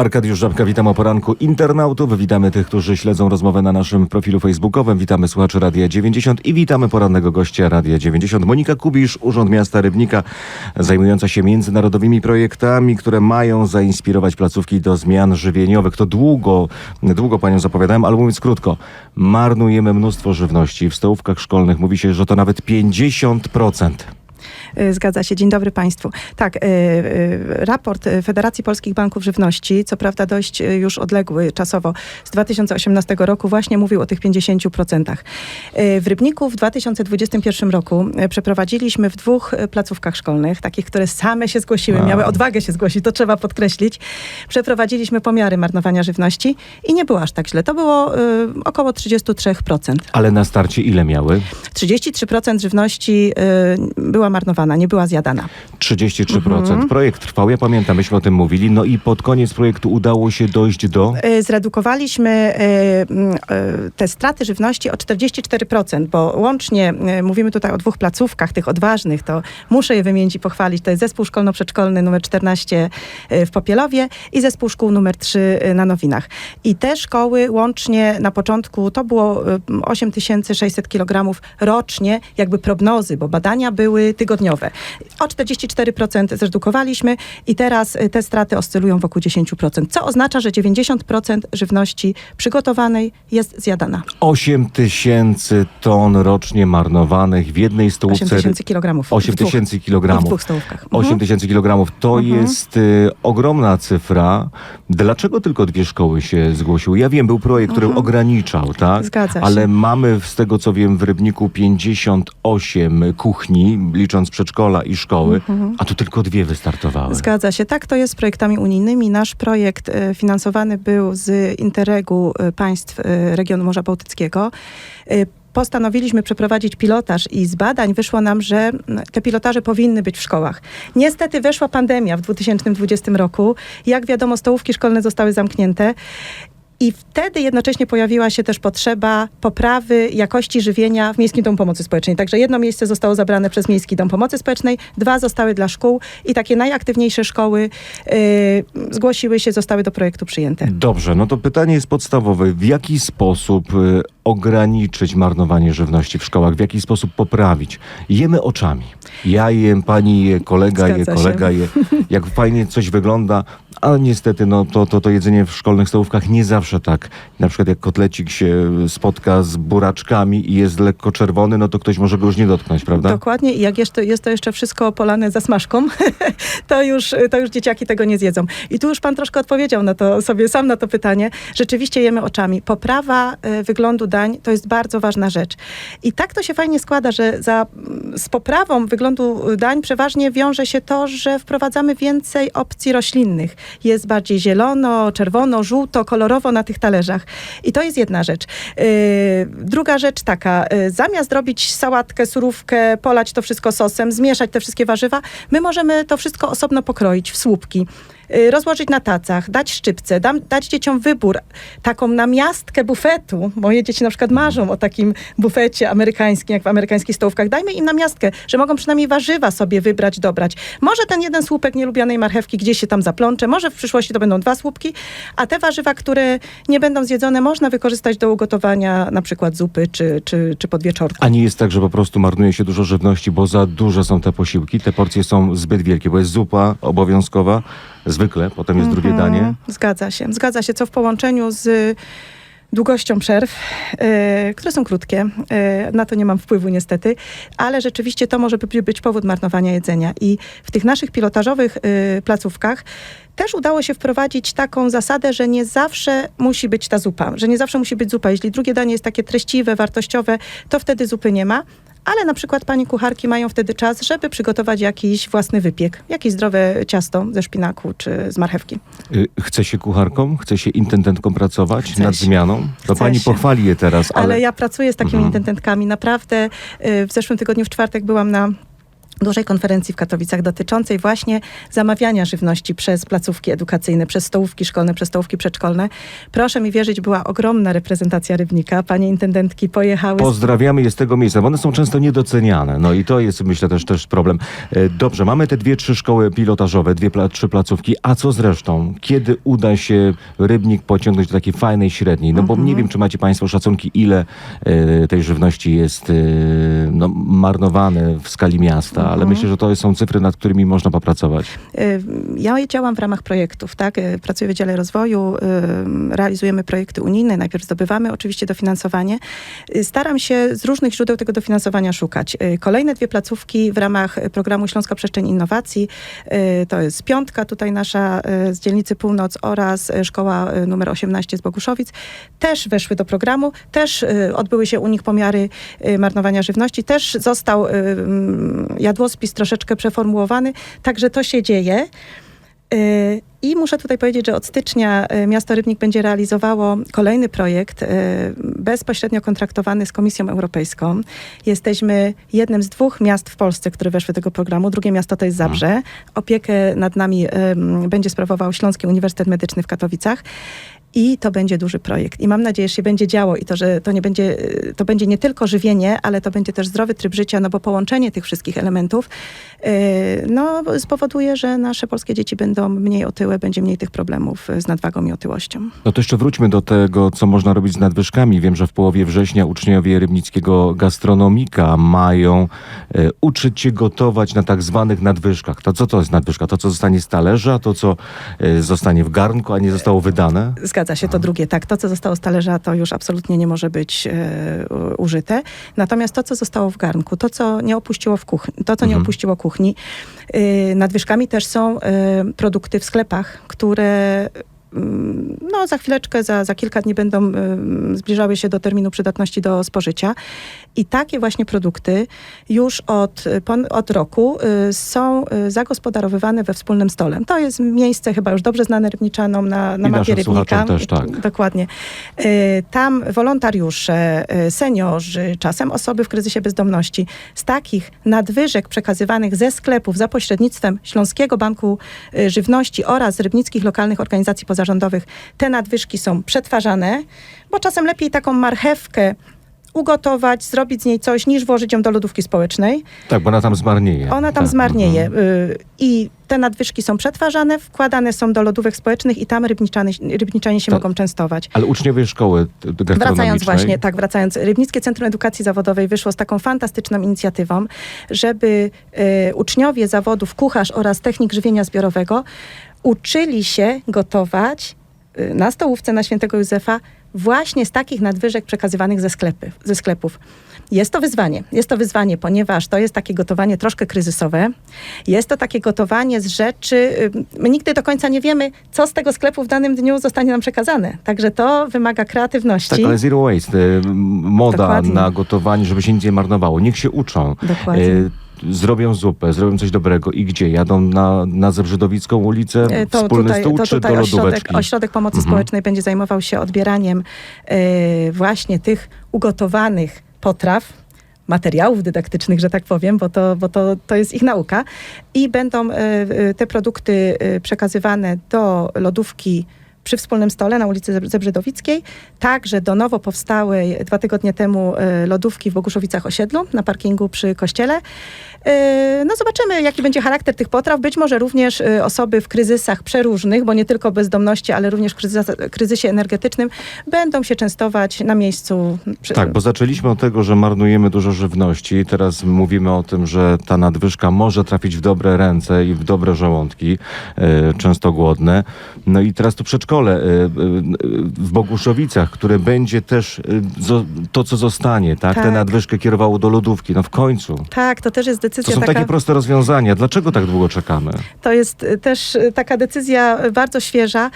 Arkadiusz Żabka, witam o poranku internautów. Witamy tych, którzy śledzą rozmowę na naszym profilu facebookowym. Witamy słuchaczy Radia 90 i witamy porannego gościa Radia 90. Monika Kubisz, Urząd Miasta Rybnika, zajmująca się międzynarodowymi projektami, które mają zainspirować placówki do zmian żywieniowych. To długo, długo panią zapowiadałem, ale mówiąc krótko, marnujemy mnóstwo żywności. W stołówkach szkolnych mówi się, że to nawet 50%. Y, Zgadza się. Dzień dobry Państwu. Tak, y, y, raport Federacji Polskich Banków Żywności, co prawda dość już odległy czasowo, z 2018 roku właśnie mówił o tych 50%. Y, W Rybniku w 2021 roku przeprowadziliśmy w dwóch placówkach szkolnych, takich, które same się zgłosiły, miały odwagę się zgłosić, to trzeba podkreślić. Przeprowadziliśmy pomiary marnowania żywności i nie było aż tak źle. To było około 33%. Ale na starcie ile miały? 33% żywności y, była marnowana, nie była zjadana. 33%. Mhm. Projekt trwał, ja pamiętam, myśmy o tym mówili. No i pod koniec projektu udało się dojść do... Y, Zredukowaliśmy mm, y, te straty żywności o 44%, bo łącznie mówimy tutaj o dwóch placówkach, tych odważnych, to muszę je wymienić i pochwalić. To jest zespół szkolno-przedszkolny numer 14 y, w Popielowie i zespół szkół numer 3 na Nowinach. I te szkoły łącznie na początku to było y, 8600 kg rocznie, jakby prognozy, bo badania były tygodniowe. O 44% zredukowaliśmy i teraz y, te straty oscylują wokół 10%, co oznacza, że 90% żywności przygotowanej jest zjadana. 8 tysięcy ton rocznie marnowanych w jednej stołówce. 8 tysięcy kilogramów. 8 w dwóch- tysięcy W kilogramów. dwóch stołówkach. 8 Mhm. tysięcy kilogramów to Mhm. jest y, ogromna cyfra. Dlaczego tylko dwie szkoły się zgłosiły? Ja wiem, był projekt, który ograniczał, tak? Mhm. Zgadza się. Ale mamy z tego co wiem w Rybniku 58 kuchni, licząc przedszkola i szkoły, a tu tylko dwie wystartowały. Mhm. Zgadza się. Tak to jest z projektami unijnymi. Nasz projekt e, finansowany był z Interregu e, państw e, regionu Morza Bałtyckiego. Postanowiliśmy przeprowadzić pilotaż i z badań wyszło nam, że te pilotaże powinny być w szkołach. Niestety weszła pandemia w 2020 roku. Jak wiadomo, stołówki szkolne zostały zamknięte. I wtedy jednocześnie pojawiła się też potrzeba poprawy jakości żywienia w Miejskim Domu Pomocy Społecznej. Także jedno miejsce zostało zabrane przez Miejski Dom Pomocy Społecznej, dwa zostały dla szkół i takie najaktywniejsze szkoły y, zgłosiły się, zostały do projektu przyjęte. Dobrze, no to pytanie jest podstawowe. W jaki sposób y, ograniczyć marnowanie żywności w szkołach? W jaki sposób poprawić? Jemy oczami. Ja jem, pani je, kolega je, Zgadza się. kolega je. Jak fajnie coś wygląda, ale niestety no, to, to, to jedzenie w szkolnych stołówkach nie zawsze tak. Na przykład jak kotlecik się spotka z buraczkami i jest lekko czerwony, no to ktoś może go już nie dotknąć, prawda? Dokładnie i jak jeszcze, jest to jeszcze wszystko polane zasmażką, to już, to już dzieciaki tego nie zjedzą. I tu już pan troszkę odpowiedział na to sobie sam na to pytanie. Rzeczywiście jemy oczami. Poprawa y, wyglądu dań to jest bardzo ważna rzecz. I tak to się fajnie składa, że za, z poprawą wyglądu dań przeważnie wiąże się to, że wprowadzamy więcej opcji roślinnych. Jest bardziej zielono, czerwono, żółto, kolorowo na tych talerzach. I to jest jedna rzecz. Yy, druga rzecz taka, yy, zamiast robić sałatkę, surówkę, polać to wszystko sosem, zmieszać te wszystkie warzywa, my możemy to wszystko osobno pokroić w słupki. Yy, Rozłożyć na tacach, dać szczypce, dam, dać dzieciom wybór, taką namiastkę bufetu. Moje dzieci na przykład marzą o takim bufecie amerykańskim, jak w amerykańskich stołówkach. Dajmy im namiastkę, że mogą przynajmniej warzywa sobie wybrać, dobrać. Może ten jeden słupek nielubianej marchewki gdzieś się tam zaplącze, może w przyszłości to będą dwa słupki, a te warzywa, które nie będą zjedzone, można wykorzystać do ugotowania na przykład zupy czy, czy, czy podwieczorku. A nie jest tak, że po prostu marnuje się dużo żywności, bo za duże są te posiłki, te porcje są zbyt wielkie, bo jest zupa obowiązkowa, zwykle, potem jest drugie Mhm, danie. Zgadza się. Zgadza się, co w połączeniu z długością przerw, e, które są krótkie, e, na to nie mam wpływu niestety, ale rzeczywiście to może by- być powód marnowania jedzenia. I w tych naszych pilotażowych e, placówkach też udało się wprowadzić taką zasadę, że nie zawsze musi być ta zupa, że nie zawsze musi być zupa. Jeśli drugie danie jest takie treściwe, wartościowe, to wtedy zupy nie ma. Ale na przykład pani kucharki mają wtedy czas, żeby przygotować jakiś własny wypiek, jakieś zdrowe ciasto ze szpinaku czy z marchewki. Y, Chce się kucharką? Chce się intendentką pracować Chce nad się. zmianą? To Chce pani się. pochwali je teraz, ale... Ale ja pracuję z takimi Mhm. intendentkami. Naprawdę y, w zeszłym tygodniu w czwartek byłam na dużej konferencji w Katowicach dotyczącej właśnie zamawiania żywności przez placówki edukacyjne, przez stołówki szkolne, przez stołówki przedszkolne. Proszę mi wierzyć, była ogromna reprezentacja Rybnika. Panie intendentki pojechały. Pozdrawiamy je z tego miejsca, bo one są często niedoceniane. No i to jest, myślę, też, też problem. E, Dobrze, mamy te dwie, trzy szkoły pilotażowe, dwie, trzy placówki. A co z resztą? Kiedy uda się Rybnik pociągnąć do takiej fajnej średniej? No bo Mhm. nie wiem, czy macie Państwo szacunki, ile e, tej żywności jest e, no, marnowane w skali miasta, ale Mhm. myślę, że to są cyfry, nad którymi można popracować. Y, Ja działam w ramach projektów, tak? Y, Pracuję w Wydziale Rozwoju, y, realizujemy projekty unijne, najpierw zdobywamy oczywiście dofinansowanie. Staram się z różnych źródeł tego dofinansowania szukać. Kolejne dwie placówki w ramach programu Śląska Przestrzeń Innowacji, to jest Piątka, tutaj nasza z dzielnicy Północ oraz szkoła numer 18 z Boguszowic, też weszły do programu, też odbyły się u nich pomiary marnowania żywności, też został y, mm, jadłospis troszeczkę przeformułowany, także to się dzieje. Y, I muszę tutaj powiedzieć, że od stycznia y, miasto Rybnik będzie realizowało kolejny projekt y, bezpośrednio kontraktowany z Komisją Europejską. Jesteśmy jednym z dwóch miast w Polsce, które weszły do tego programu. Drugie miasto to jest Zabrze. Opiekę nad nami będzie sprawował Śląski Uniwersytet Medyczny w Katowicach. I to będzie duży projekt. I mam nadzieję, że się będzie działo i to, że to nie będzie, y, to będzie nie tylko żywienie, ale to będzie też zdrowy tryb życia, no bo połączenie tych wszystkich elementów y, no, spowoduje, że nasze polskie dzieci będą mniej otyłe, będzie mniej tych problemów y, z nadwagą i otyłością. No to jeszcze wróćmy do tego, co można robić z nadwyżkami. Wiem, że w połowie września uczniowie rybnickiego gastronomika mają uczyć się gotować na tak zwanych nadwyżkach. To co to jest nadwyżka? To, co zostanie z talerza, to, co zostanie w garnku, a nie zostało wydane? Zgadza się, to drugie, tak. To, co zostało z talerza, to już absolutnie nie może być e, użyte. Natomiast to, co zostało w garnku, to, co nie opuściło w kuchni, to, co nie Mhm. opuściło kuchni, e, nadwyżkami też są e, produkty w sklepach, które no, za chwileczkę, za, za kilka dni będą zbliżały się do terminu przydatności do spożycia. I takie właśnie produkty już od, od roku y, są y, zagospodarowywane we wspólnym stole. To jest miejsce chyba już dobrze znane rybniczanom na, na I mapie Rybnika. też, tak. Dokładnie. Y, Tam wolontariusze, seniorzy, czasem osoby w kryzysie bezdomności z takich nadwyżek przekazywanych ze sklepów za pośrednictwem Śląskiego Banku Żywności oraz rybnickich lokalnych organizacji pozarządowych, te nadwyżki są przetwarzane, bo czasem lepiej taką marchewkę ugotować, zrobić z niej coś, niż włożyć ją do lodówki społecznej. Tak, bo ona tam zmarnieje. Ona tam tak. zmarnieje. Mhm. y, I te nadwyżki są przetwarzane, wkładane są do lodówek społecznych i tam rybniczanie, rybniczanie się mogą częstować. Ale uczniowie szkoły gastronomicznej... Wracając właśnie, tak, wracając. Rybnickie Centrum Edukacji Zawodowej wyszło z taką fantastyczną inicjatywą, żeby y, uczniowie zawodów kucharz oraz technik żywienia zbiorowego uczyli się gotować y, na stołówce na Świętego Józefa właśnie z takich nadwyżek przekazywanych ze, sklepy, ze sklepów. Jest to wyzwanie. Jest to wyzwanie, ponieważ to jest takie gotowanie troszkę kryzysowe. Jest to takie gotowanie z rzeczy, y, my nigdy do końca nie wiemy, co z tego sklepu w danym dniu zostanie nam przekazane. Także to wymaga kreatywności. Tak, ale zero waste, y, moda Dokładnie. na gotowanie, żeby się nic nie marnowało. Niech się uczą. Dokładnie. Y, Zrobią zupę, zrobią coś dobrego i gdzie? Jadą na, na Zebrzydowicką ulicę, E, To wspólny tutaj, stół to czy tutaj do ośrodek, lodóweczki? ośrodek Pomocy Mhm. Społecznej będzie zajmował się odbieraniem e, właśnie tych ugotowanych potraw, materiałów dydaktycznych, że tak powiem, bo to, bo to, to jest ich nauka. I będą e, te produkty przekazywane do lodówki przy wspólnym stole na ulicy Zeb- Zebrzydowickiej, także do nowo powstałej dwa tygodnie temu e, lodówki w Boguszowicach Osiedlu na parkingu przy kościele. E, No zobaczymy, jaki będzie charakter tych potraw. Być może również e, osoby w kryzysach przeróżnych, bo nie tylko bezdomności, ale również w kryzys- kryzysie energetycznym będą się częstować na miejscu. Tak, bo zaczęliśmy od tego, że marnujemy dużo żywności. Teraz mówimy o tym, że ta nadwyżka może trafić w dobre ręce i w dobre żołądki, często głodne. No i teraz to przedszkole e, e, w Boguszowicach, które będzie też zo, to, co zostanie, tak? Tę Tak. nadwyżkę kierowało do lodówki. No w końcu. Tak, to też jest To decyzja są taka. takie proste rozwiązania. Dlaczego tak długo czekamy? To jest y, też y, taka decyzja y, bardzo świeża.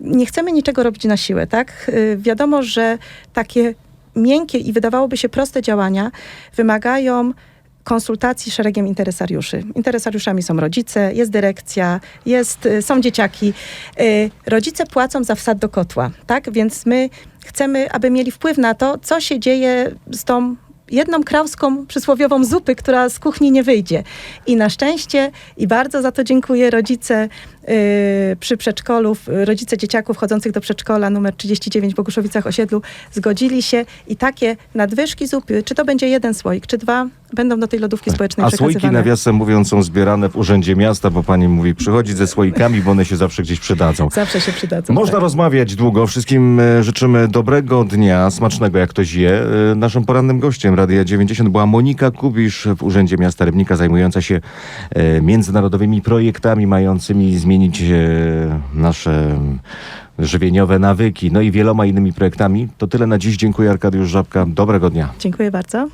Nie chcemy niczego robić na siłę, tak? Y, Wiadomo, że takie miękkie i wydawałoby się proste działania wymagają konsultacji szeregiem interesariuszy. Interesariuszami są rodzice, jest dyrekcja, jest, y, są dzieciaki. Y, Rodzice płacą za wsad do kotła, tak? Więc my chcemy, aby mieli wpływ na to, co się dzieje z tą jedną krauską przysłowiową zupy, która z kuchni nie wyjdzie. I na szczęście, i bardzo za to dziękuję, rodzice przy przedszkolu, y, rodzice dzieciaków chodzących do przedszkola numer 39 w Boguszowicach osiedlu zgodzili się i takie nadwyżki zupy, czy to będzie jeden słoik, czy dwa, będą do tej lodówki społecznej A słoiki, nawiasem mówiąc, są zbierane w Urzędzie Miasta, bo pani mówi, przychodzić ze słoikami, bo one się zawsze gdzieś przydadzą. Zawsze się przydadzą. Można tak. rozmawiać długo. Wszystkim e, życzymy dobrego dnia, smacznego jak ktoś je. E, Naszym porannym gościem Radia 90 była Monika Kubisz w Urzędzie Miasta Rybnika, zajmująca się e, międzynarodowymi projektami mającymi zmienić e, nasze żywieniowe nawyki, no i wieloma innymi projektami. To tyle na dziś. Dziękuję Arkadiusz Żabka. Dobrego dnia. Dziękuję bardzo.